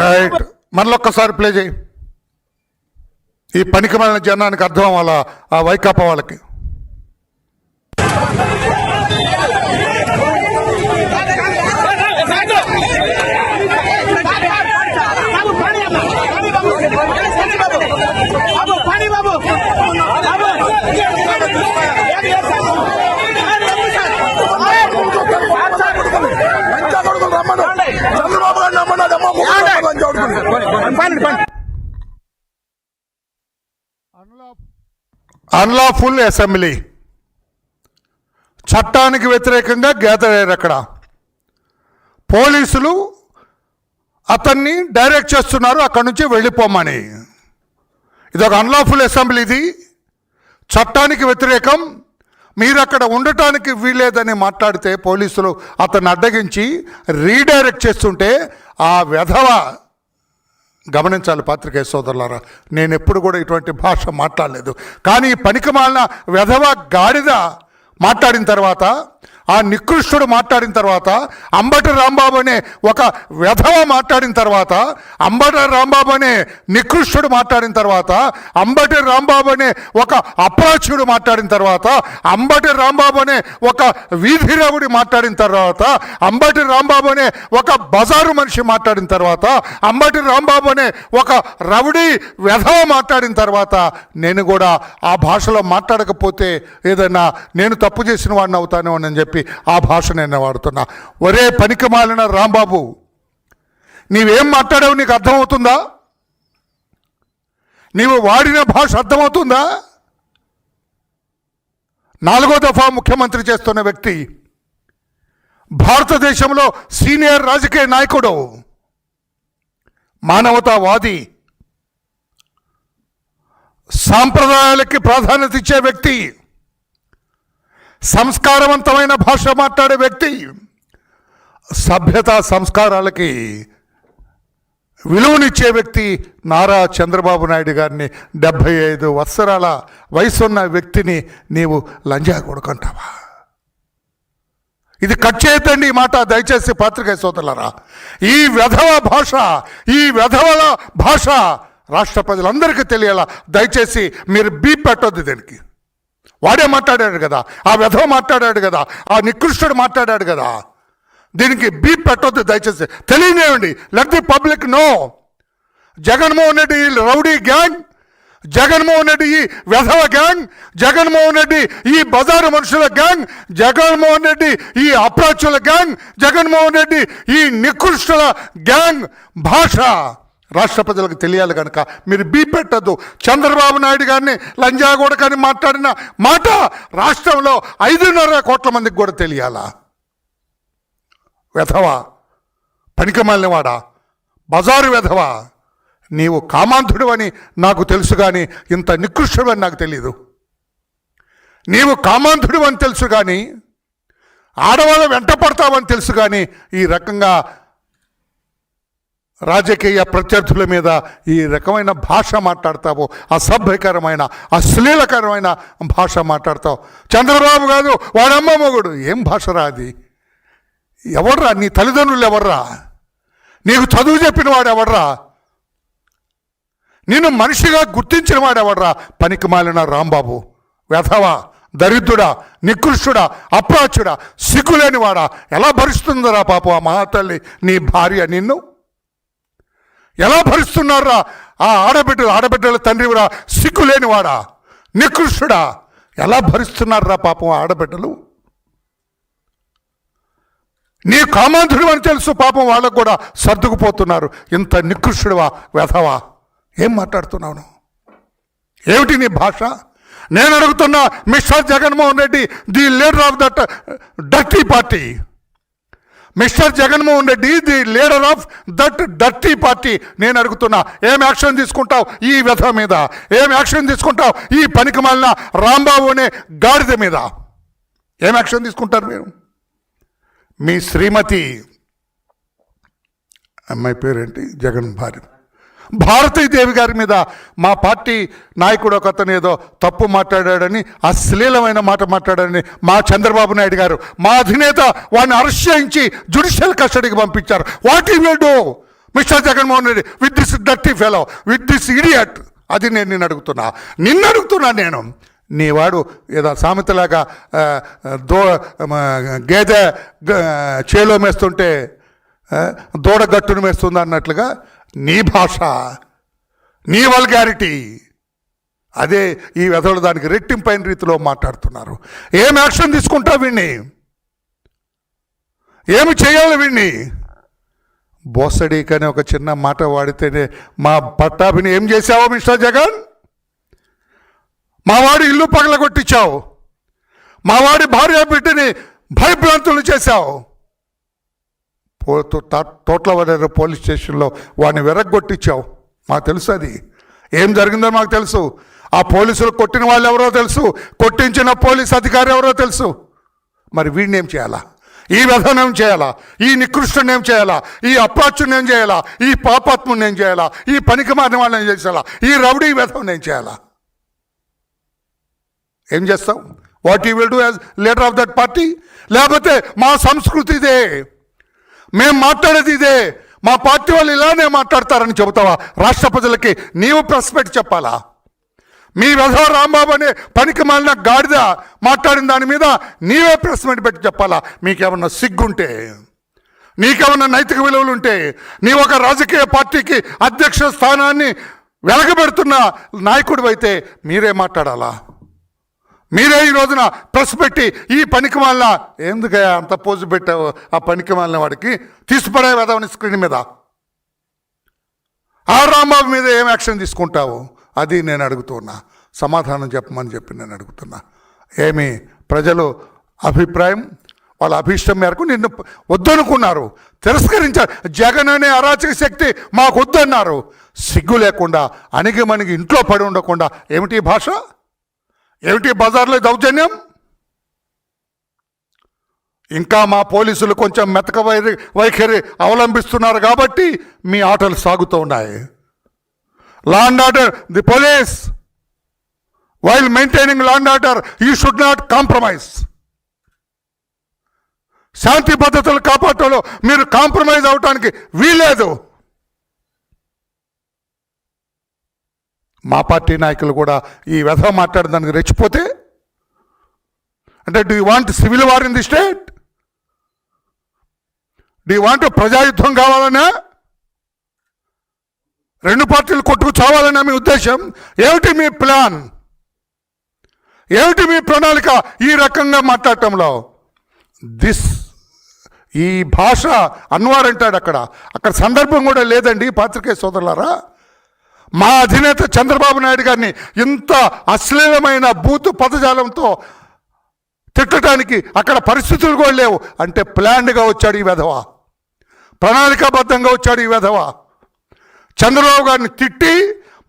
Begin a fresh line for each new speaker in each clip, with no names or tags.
Right మరొక్కసారి play చేయి. ఈ పనికి మన జనానికి అర్థం అవ్వాలా ఆ వైకాపా వాళ్ళకి
బాబు పాణి బాబు
చంద్రబాబు గారిని నమ్మన్నాడు అమ్మ ముఖ్యమంత్రి చదువుకుని
అన్లాఫుల్ అసెంబ్లీ చట్టానికి వ్యతిరేకంగా గ్యాదర్ అయ్యారు అక్కడ. పోలీసులు అతన్ని డైరెక్ట్ చేస్తున్నారు అక్కడి నుంచి వెళ్ళిపోమని. ఇది ఒక అన్లాఫుల్ అసెంబ్లీ ఇది. చట్టానికి వ్యతిరేకం. మీరు అక్కడ ఉండటానికి వీలేదని మాట్లాడితే పోలీసులు అతన్ని అడ్డగించి రీడైరెక్ట్ చేస్తుంటే ఆ వెధవ గమనించాలి పాత్రికేయ సోదరులారా. నేను ఎప్పుడు కూడా ఇటువంటి భాష మాట్లాడలేదు. కానీ ఈ పనికిమాలిన వెధవ గాడిద మాట్లాడిన తర్వాత ఆ నికృష్టుడు మాట్లాడిన తర్వాత అంబటి రాంబాబు అనే ఒక వ్యధవ మాట్లాడిన తర్వాత అంబటి రాంబాబు అనే నికృష్టుడు మాట్లాడిన తర్వాత అంబటి రాంబాబు అనే ఒక అప్రాచ్యుడు మాట్లాడిన తర్వాత అంబటి రాంబాబు అనే ఒక వీధి రవుడి మాట్లాడిన తర్వాత అంబటి రాంబాబు అనే ఒక బజారు మనిషి మాట్లాడిన తర్వాత అంబటి రాంబాబు అనే ఒక రవుడి వ్యధవ మాట్లాడిన తర్వాత నేను కూడా ఆ భాషలో మాట్లాడకపోతే ఏదైనా నేను తప్పు చేసిన వాడిని అవుతాను అని చెప్పి ఆ భాష నేను వాడుతున్నా. ఒరే పనికి మాలిన రాంబాబు నీవేం మాట్లాడావు నీకు అర్థమవుతుందా? నీవు వాడిన భాష అర్థమవుతుందా? నాలుగో దఫా ముఖ్యమంత్రి చేస్తున్న వ్యక్తి భారతదేశంలో సీనియర్ రాజకీయ నాయకుడు మానవతావాది సాంప్రదాయాలకి ప్రాధాన్యత ఇచ్చే వ్యక్తి. సంస్కారవంతమైన భాష మాట్లాడే వ్యక్తి సభ్యత సంస్కారాలకి విలువనిచ్చే వ్యక్తి నారా చంద్రబాబు నాయుడు గారిని డెబ్భై ఐదు వత్సరాల వయసున్న వ్యక్తిని నీవు లంజా కొడుకుంటావా? ఇది కట్ చేయొద్దండి ఈ మాట దయచేసి పాత్రిక సోదరులరా. ఈ వ్యధవ భాష ఈ వ్యధవల భాష రాష్ట్ర ప్రజలందరికీ తెలియాలా? దయచేసి మీరు బీ పెట్టొద్దు దీనికి. వాడే మాట్లాడాడు కదా ఆ వ్యధవ మాట్లాడాడు కదా ఆ నికృష్టుడు మాట్లాడాడు కదా. దీనికి బీప్ పెట్టొద్దు దయచేసి. తెలియనివ్వండి. Let the public know Jaganmohan Reddy ఈ రౌడీ గ్యాంగ్ జగన్మోహన్ రెడ్డి ఈ వ్యధవ గ్యాంగ్ జగన్మోహన్ రెడ్డి ఈ బజారు మనుషుల గ్యాంగ్ జగన్మోహన్ రెడ్డి ఈ అప్రాచుల గ్యాంగ్ జగన్మోహన్ రెడ్డి ఈ నికృష్టుల గ్యాంగ్ భాష. రాష్ట్ర ప్రజలకు తెలియాలి కనుక. మీరు బీపెట్టద్దు చంద్రబాబు నాయుడు గారిని లంజాగూడకని మాట్లాడిన మాట రాష్ట్రంలో ఐదున్నర కోట్ల మందికి కూడా తెలియాలా? వెధవా? పనికిమాలినవాడా బజారు వెధవా? నీవు కామాంధుడు అని నాకు తెలుసు కానీ ఇంత నికృష్టుడు అని నాకు తెలియదు నీవు కామాంధుడు అని తెలుసు కానీ ఆడవాళ్ళ వెంట పడతావని తెలుసు కానీ ఈ రకంగా రాజకీయ ప్రత్యర్థుల మీద ఈ రకమైన భాష మాట్లాడతావు అసభ్యకరమైన అశ్లీలకరమైన భాష మాట్లాడతావు. చంద్రబాబు కాదు వాడమ్మ మొగుడు. ఏం భాషరా అది? ఎవర్రా? నీ తల్లిదండ్రులు ఎవర్రా? నీకు చదువు చెప్పిన వాడు ఎవర్రా? నిన్ను మనిషిగా గుర్తించిన వాడు ఎవర్రా? పనికి మాలిన రాంబాబు. వ్యధవా దరిద్రుడా నికృష్టుడా అప్రాచుడా సిగ్గులేనివాడా? ఎలా భరిస్తుందరా పాపం ఆ మహాతల్లి? నీ భార్య నిన్ను ఎలా భరిస్తున్నారా ఆ ఆడబిడ్డలు ఆడబిడ్డల తండ్రివిరా సిగ్గులేనివాడా? నికృష్టుడా? ఎలా భరిస్తున్నారా పాపం ఆ ఆడబిడ్డలు? నీ కామాంధుడు అని తెలుసు పాపం వాళ్ళకు కూడా సర్దుకుపోతున్నారు. ఇంత నికృష్టుడువా వ్యధవా ఏం మాట్లాడుతున్నావు ఏమిటి నీ భాష? నేను అడుగుతున్నా mister Jaganmohan Reddy the leader of that uh, dirty party mister Jaganmohan Reddy the leader of that dirty party. నేను అడుగుతున్నా ఏం యాక్షన్ తీసుకుంటావు ఈ వ్యధ మీద? ఏం యాక్షన్ తీసుకుంటావు ఈ పనికి మాలిన రాంబాబు అనే గాడిద మీద? ఏం యాక్షన్ తీసుకుంటారు మీరు? మీ శ్రీమతి అమ్మాయి పేరేంటి? జగన్ భార్య. భారతీదేవి గారి మీద మా పార్టీ నాయకుడు ఒకతను ఏదో తప్పు మాట్లాడాడని అశ్లీలమైన మాట మాట్లాడాడని మా చంద్రబాబు నాయుడు గారు మా అధినేత వాడిని అరెస్ట్ చేయించి జుడిషియల్ కస్టడీకి పంపించారు. What he will do mister Jaganmohan Reddy with this dirty fellow with this idiot అది నేను నిన్ను అడుగుతున్నా. నిన్ను అడుగుతున్నా నేను. నీ వాడు ఏదో సామెతలాగా దో గేదె చేలో మేస్తుంటే దూడ గట్టును మేస్తుంది అన్నట్లుగా నీ భాష నీ వల్గారిటీ అదే ఈ వెధవులు దానికి రెట్టింపైన రీతిలో మాట్లాడుతున్నారు. ఏం యాక్షన్ తీసుకుంటావు వీణ్ణి? ఏమి చేయాలి వీణ్ణి? బోసడీక్ అనే ఒక చిన్న మాట వాడితేనే మా పట్టాభిని ఏం చేసావో మిస్టర్ జగన్? మా వాడి ఇల్లు పగలగొట్టించావు. మా వాడి భార్య బిడ్డని భయభ్రాంతులు చేశావు. పో- తోట్లవరేరు పోలీస్ స్టేషన్లో వాడిని వెరగొట్టించావు మాకు తెలుసు అది. ఏం జరిగిందో మాకు తెలుసు. ఆ పోలీసులు కొట్టిన వాళ్ళు ఎవరో తెలుసు. కొట్టించిన పోలీస్ అధికారి ఎవరో తెలుసు. మరి వీడిని ఏం చేయాలా? ఈ వ్యధనం ఏం చేయాలా? ఈ నికృష్టుని ఏం చేయాలా? ఈ అప్రాచుని ఏం చేయాలా? ఈ పాపాత్ముని ఏం చేయాలా? ఈ పనికి మారిన వాళ్ళని ఏం చేయాలా? ఈ రౌడీ వ్యధం ఏం చేయాలా? ఏం చేస్తాం what you will do as leader of that party లేకపోతే మా సంస్కృతిదే. మేము మాట్లాడేది ఇదే. మా పార్టీ వాళ్ళు ఇలానే మాట్లాడతారని చెబుతావా? రాష్ట్ర ప్రజలకి నీవు ప్రెస్పెక్ట్ చెప్పాలా? మీ వెధవ రాంబాబు అనే పనికి మాలిన గాడిద మాట్లాడిన దాని మీద నీవే ప్రెస్ మీట్ పెట్టి చెప్పాలా? మీకేమన్నా సిగ్గుంటే? నీకేమన్నా నైతిక విలువలు ఉంటే నీ ఒక రాజకీయ పార్టీకి అధ్యక్ష స్థానాన్ని వెలగబెడుతున్న నాయకుడు అయితే మీరే మాట్లాడాలా? మీరే ఈ రోజున ప్రెస్ పెట్టి ఈ పనికి మాలిన ఎందుకయ్యా అంత పోజు పెట్టావు? ఆ పనికి మాలిన వాడికి తీసుకుపడే వెదవని స్క్రీన్ మీద? ఆ రాంబాబు మీద ఏం యాక్షన్ తీసుకుంటావు? అది నేను అడుగుతున్నా. సమాధానం చెప్పమని చెప్పి నేను అడుగుతున్నా. ఏమి? ప్రజలు అభిప్రాయం? వాళ్ళ అభిష్టం మేరకు నిన్ను వద్దనుకున్నారు. తిరస్కరించారు జగన్ అనే అరాచక శక్తి మాకు వద్దన్నారు. సిగ్గు లేకుండా అణిగిమణిగి ఇంట్లో పడి ఉండకుండా ఏమిటి భాష? ఏమిటి బజార్లో దౌర్జన్యం? ఇంకా మా పోలీసులు కొంచెం మెతక వైరి వైఖరి అవలంబిస్తున్నారు కాబట్టి మీ ఆటలు సాగుతూ ఉన్నాయి. Law and order the police while maintaining law and order you should not compromise శాంతి భద్రతలు కాపాడటంలో మీరు కాంప్రమైజ్ అవటానికి వీలేదు మా పార్టీ నాయకులు కూడా ఈ వ్యధ మాట్లాడడానికి రెచ్చిపోతే అంటే do you want civil war in the state do want ప్రజాయుద్ధం కావాలనా రెండు పార్టీలు కొట్టుకు చావాలనే మీ ఉద్దేశం? ఏమిటి మీ ప్లాన్? ఏమిటి మీ ప్రణాళిక? ఈ రకంగా మాట్లాడటంలో. దిస్ ఈ భాష అన్వార్ అంటాడు అక్కడ. అక్కడ సందర్భం కూడా లేదండి పాత్రికేయ సోదరులారా. మా అధినేత చంద్రబాబు నాయుడు గారిని ఇంత అశ్లీలమైన బూతు పదజాలంతో తిట్టడానికి అక్కడ పరిస్థితులు కూడా లేవు. అంటే ప్లాన్డ్గా వచ్చాడు ఈ వెధవ. ప్రణాళికాబద్ధంగా వచ్చాడు ఈ వెధవ. చంద్రబాబు గారిని తిట్టి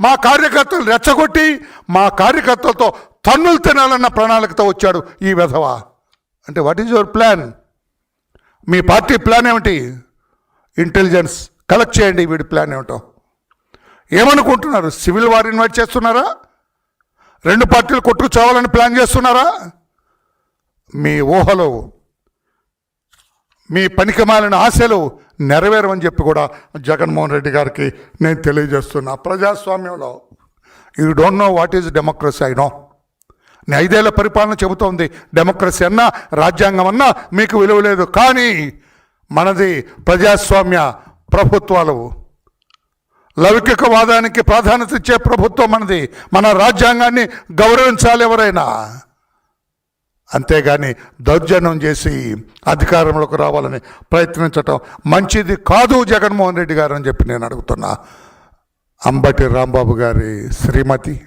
మా కార్యకర్తలు రెచ్చగొట్టి మా కార్యకర్తలతో తన్నులు తినాలన్న ప్రణాళికతో వచ్చాడు ఈ వెధవ. అంటే వాట్ ఈజ్ యువర్ ప్లాన్ మీ పార్టీ ప్లాన్ ఏమిటి? ఇంటెలిజెన్స్ కలెక్ట్ చేయండి వీడి ప్లాన్ ఏమిటో. ఏమనుకుంటున్నారు? సివిల్ వార్ ఇన్వైట్ చేస్తున్నారా? రెండు పార్టీలు కొట్టుకు చావాలని ప్లాన్ చేస్తున్నారా? మీ ఊహలు మీ పనికిమాలిన ఆశలు నెరవేరమని చెప్పి కూడా జగన్మోహన్ రెడ్డి గారికి నేను తెలియజేస్తున్నా. ప్రజాస్వామ్యంలో you don't know what is democracy I know నేను ఐదేళ్ళ పరిపాలన చెబుతోంది డెమోక్రసీ అన్నా రాజ్యాంగం అన్నా మీకు విలువ లేదు. కానీ మనది ప్రజాస్వామ్య ప్రభుత్వాలు. లౌకికవాదానికి ప్రాధాన్యత ఇచ్చే ప్రభుత్వం మనది. మన రాజ్యాంగాన్ని గౌరవించాలి ఎవరైనా. అంతేగాని దౌర్జన్యం చేసి అధికారంలోకి రావాలని ప్రయత్నించటం మంచిది కాదు జగన్మోహన్ రెడ్డి గారు అని చెప్పి నేను అడుగుతున్నా. అంబటి రాంబాబు గారి శ్రీమతి.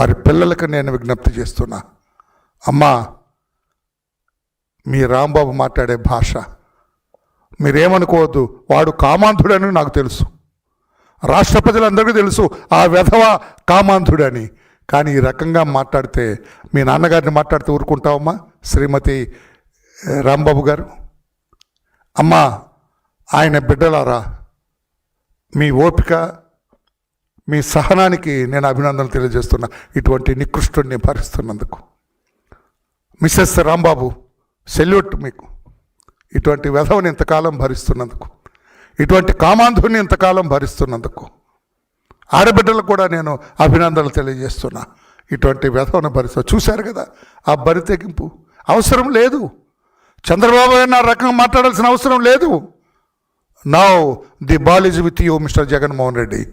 వారి పిల్లలకు నేను విజ్ఞప్తి చేస్తున్నా. అమ్మా మీ రాంబాబు మాట్లాడే భాష. మీరేమనుకోవద్దు వాడు కామాంధుడని నాకు తెలుసు. రాష్ట్ర ప్రజలందరికీ తెలుసు ఆ వెధవ కామాంధుడని. కానీ ఈ రకంగా మాట్లాడితే మీ నాన్నగారిని మాట్లాడితే ఊరుకుంటావమ్మా? శ్రీమతి రాంబాబు గారు? అమ్మా ఆయన బిడ్డలారా మీ ఓపిక మీ సహనానికి నేను అభినందనలు తెలియజేస్తున్నా. ఇటువంటి నికృష్టుడిని భరిస్తున్నందుకు. మిస్సెస్ రాంబాబు సెల్యూట్ మీకు. ఇటువంటి వ్యధవని ఇంతకాలం భరిస్తున్నందుకు. ఇటువంటి కామాంధుని ఇంతకాలం భరిస్తున్నందుకు ఆడబిడ్డలకు కూడా నేను అభినందనలు తెలియజేస్తున్నా. ఇటువంటి వ్యధవను భరిస్తా చూశారు కదా ఆ బరి తెగింపు అవసరం లేదు. చంద్రబాబు నా రకంగా మాట్లాడాల్సిన అవసరం లేదు. Now the ball is with you mister Jaganmohan Reddy.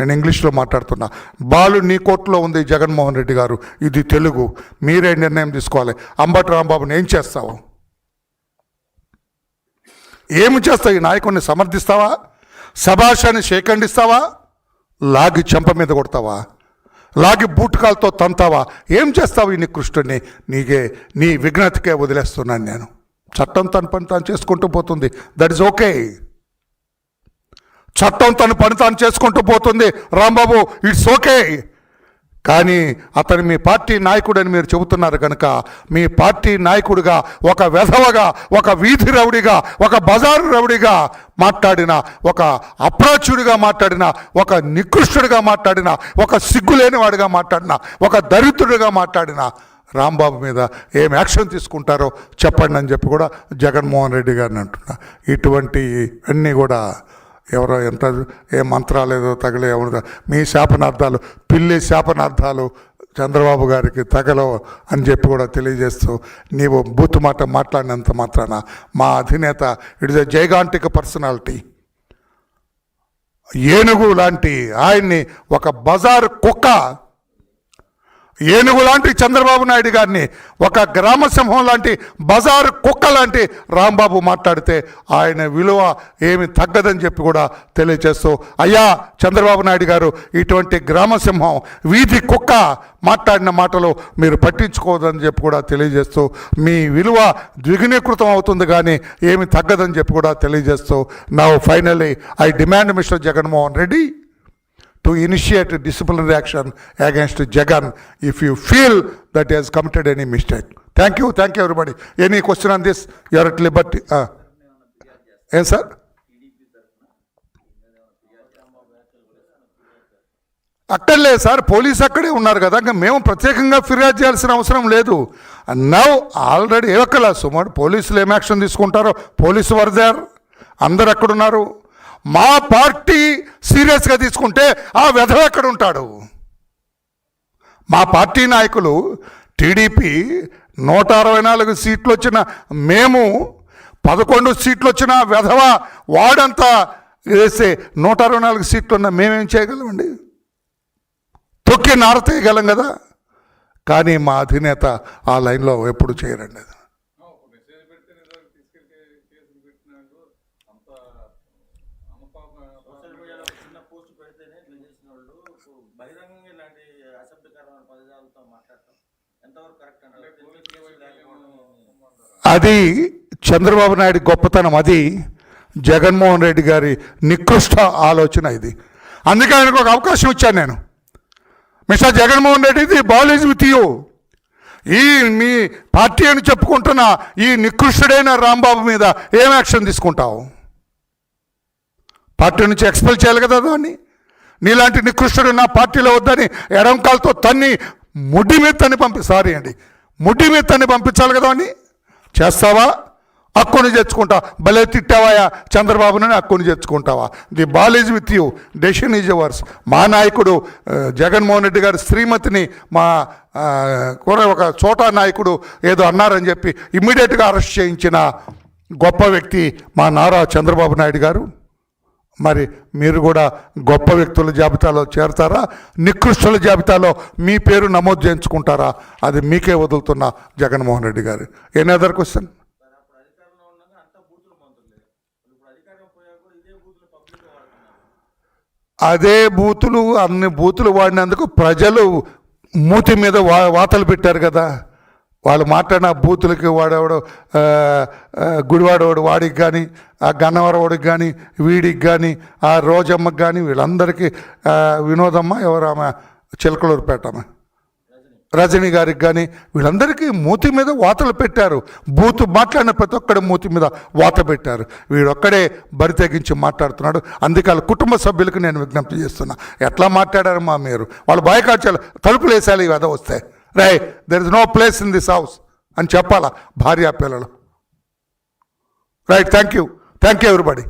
నేను ఇంగ్లీష్లో మాట్లాడుతున్నా. బాలు నీ కోర్టులో ఉంది జగన్మోహన్ రెడ్డి గారు. ఇది తెలుగు. మీరే నిర్ణయం తీసుకోవాలి. అంబటి రాంబాబుని ఏం చేస్తావు? ఏమి చేస్తావు? ఈ నాయకుడిని సమర్థిస్తావా? సభాషాన్ని శేఖండిస్తావా? లాగి చెంప మీద కొడతావా? లాగి బూటకాలతో తంతావా? ఏం చేస్తావు ఈ నికృష్టుని నీకే నీ విఘ్నతకే వదిలేస్తున్నాను నేను. చట్టం తన పని తాను చేసుకుంటూ పోతుంది. దట్ ఇస్ ఓకే చట్టం తన పని తాను చేసుకుంటూ పోతుంది. రాంబాబు ఇట్స్ ఓకే కానీ అతను మీ పార్టీ నాయకుడని మీరు చెబుతున్నారు కనుక మీ పార్టీ నాయకుడిగా ఒక వెధవగా ఒక వీధి రౌడిగా ఒక బజారు రౌడిగా మాట్లాడిన ఒక అప్రాచుడిగా మాట్లాడిన ఒక నికృష్టుడిగా మాట్లాడిన ఒక సిగ్గులేనివాడిగా మాట్లాడిన ఒక దరిద్రుడిగా మాట్లాడిన రాంబాబు మీద ఏం యాక్షన్ తీసుకుంటారో చెప్పండి అని చెప్పి కూడా జగన్మోహన్ రెడ్డి గారిని అంటున్నా. ఇటువంటి అన్నీ కూడా ఎవరో ఎంత ఏ మంత్రాలు ఏదో తగిలే ఎవరు మీ శాపనార్థాలు పిల్లి శాపనార్థాలు చంద్రబాబు గారికి తగలవు అని చెప్పి కూడా తెలియజేస్తూ నీవు బూత్ మాట మాట్లాడినంత మాత్రాన మా అధినేత it is a gigantic personality ఏనుగు లాంటి ఆయన్ని ఒక బజారు కుక్క ఏనుగు లాంటి చంద్రబాబు నాయుడు గారిని ఒక గ్రామ సింహం లాంటి బజారు కుక్క లాంటి రాంబాబు మాట్లాడితే ఆయన విలువ ఏమి తగ్గదని చెప్పి కూడా తెలియజేస్తూ అయ్యా చంద్రబాబు నాయుడు గారు ఇటువంటి గ్రామ సింహం వీధి కుక్క మాట్లాడిన మాటలు మీరు పట్టించుకోదని చెప్పి కూడా తెలియజేస్తూ మీ విలువ ద్విగుణీకృతం అవుతుంది కానీ ఏమి తగ్గదని చెప్పి కూడా తెలియజేస్తూ నా finally I demand mister Jaganmohan Reddy to initiate a disciplinary action against Jagan if you feel that he has committed any mistake. Thank you, thank you everybody. Any question on this? You are at liberty. Uh, ఏం sir అక్కర్లేదు sir police అక్కడే ఉన్నారు కదా ఇంకా మేము ప్రత్యేకంగా ఫిర్యాదు చేయాల్సిన అవసరం లేదు నవ్ ఆల్రెడీ ఏవక్కల సుమారు పోలీసులు ఏం యాక్షన్ తీసుకుంటారో పోలీసు వరదారు అందరు అక్కడున్నారు మా పార్టీ సీరియస్గా తీసుకుంటే ఆ వెధ ఎక్కడ ఉంటాడు? మా పార్టీ నాయకులు టీడీపీ నూట అరవై నాలుగు సీట్లు వచ్చిన మేము పదకొండు సీట్లు వచ్చిన వెధవ వాడంతా వేస్తే నూట అరవై నాలుగు సీట్లు ఉన్న మేమేం చేయగలమండి? తొక్కి నారతీయగలం కదా? కానీ మా అధినేత ఆ లైన్లో ఎప్పుడు చేయరండి
మాట్లాడటం. ఎంతవరకు కరెక్ట్
అది చంద్రబాబు నాయుడు గొప్పతనం. అది జగన్మోహన్ రెడ్డి గారి నికృష్ట ఆలోచన ఇది. అందుకే ఆయనకు ఒక అవకాశం ఇచ్చాను నేను. మిస్టర్ జగన్మోహన్ రెడ్డి ఇది బాలేజ్ విత్ యూ ఈ మీ పార్టీ అని చెప్పుకుంటున్న ఈ నికృష్టుడైన రాంబాబు మీద ఏం యాక్షన్ తీసుకుంటావు? పార్టీ నుంచి ఎక్స్పెల్ చేయాలి కదా దాన్ని? నీలాంటి నికృష్టుడు నా పార్టీలో వద్దని ఎడంకాలతో తన్ని ముడ్డి మీద తన్ని పంపి సారీ అండి. ముడ్డి మీద తన్ని పంపించాలి కదా అని? చేస్తావా? అక్కుని తెచ్చుకుంటా భలే తిట్టావాయా? చంద్రబాబుని అక్కుని తెచ్చుకుంటావా the ball is with you. Decision is ours మా నాయకుడు జగన్మోహన్ రెడ్డి గారి శ్రీమతిని మా కూడా ఒక చోటా నాయకుడు ఏదో అన్నారని చెప్పి ఇమ్మీడియట్గా అరెస్ట్ చేయించిన గొప్ప వ్యక్తి మా నారా చంద్రబాబు నాయుడు గారు. మరి మీరు కూడా గొప్ప వ్యక్తుల జాబితాలో చేరతారా? నికృష్టుల జాబితాలో మీ పేరు నమోదు చేయించుకుంటారా? అది మీకే వదులుతున్న జగన్మోహన్ రెడ్డి గారు. ఎనీ అదర్ క్వశ్చన్ అదే బూతులు అన్ని బూతులు వాడినందుకు ప్రజలు మూతి మీద వా వాతలు పెట్టారు కదా. వాళ్ళు మాట్లాడిన బూతులకి వాడేవాడు గుడివాడవాడు వాడికి కానీ ఆ గన్నవరవాడికి కానీ వీడికి కానీ ఆ రోజమ్మకి కానీ వీళ్ళందరికీ వినోదమ్మ ఎవరు ఆమె? చిలకలూరుపేట ఆమె రజనీ గారికి కానీ వీళ్ళందరికీ మూతి మీద వాతలు పెట్టారు. బూతు మాట్లాడిన ప్రతి ఒక్కడి మూతి మీద వాత పెట్టారు. వీడొక్కడే బరి తెగించి మాట్లాడుతున్నాడు. అందుకే వాళ్ళ కుటుంబ సభ్యులకు నేను విజ్ఞప్తి చేస్తున్నా. ఎట్లా మాట్లాడారమ్మా మీరు? వాళ్ళు బాయకాచాలు తలుపులు వేసాలి ఈ వస్తాయి రే there is no place in this house అని చెప్పాలా భార్యా పిల్లలు. Right thank you thank you everybody